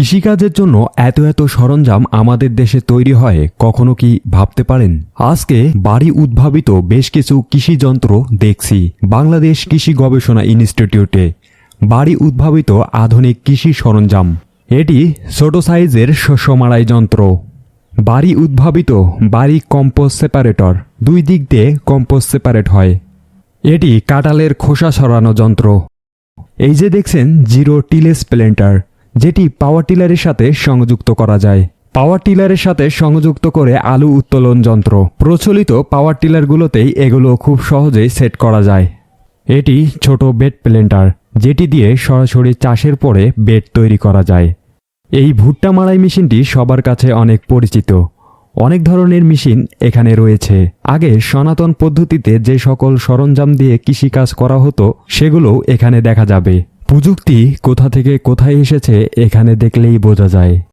কৃষিকাজের জন্য এত এত সরঞ্জাম আমাদের দেশে তৈরি হয়, কখনো কি ভাবতে পারেন? আজকে বাড়ি উদ্ভাবিত বেশ কিছু কৃষি যন্ত্র দেখছি। বাংলাদেশ কৃষি গবেষণা ইনস্টিটিউটে বাড়ি উদ্ভাবিত আধুনিক কৃষি সরঞ্জাম। এটি ছোট সাইজের শস্য মাড়াই যন্ত্র। বাড়ি উদ্ভাবিত বাড়ি কম্পোস্ট সেপারেটর। দুই দিক দিয়ে কম্পোস্ট সেপারেট হয়। এটি কাঁঠালের খোসা সরানো যন্ত্র। এই যে দেখছেন, জিরো টিলেস প্লেন্টার যেটি পাওয়ার টিলারের সাথে সংযুক্ত করা যায়। পাওয়ার টিলারের সাথে সংযুক্ত করে আলু উত্তোলন যন্ত্র। প্রচলিত পাওয়ার টিলারগুলোতেই এগুলো খুব সহজেই সেট করা যায়। এটি ছোট বেড প্লেন্টার যেটি দিয়ে সরাসরি চাষের পরে বেড তৈরি করা যায়। এই ভুট্টা মাড়াই মেশিনটি সবার কাছে অনেক পরিচিত। অনেক ধরনের মেশিন এখানে রয়েছে। আগে সনাতন পদ্ধতিতে যে সকল সরঞ্জাম দিয়ে কৃষিকাজ করা হতো, সেগুলোও এখানে দেখা যাবে। প্রযুক্তি কোথা থেকে কোথায় এসেছে এখানে দেখলেই বোঝা যায়।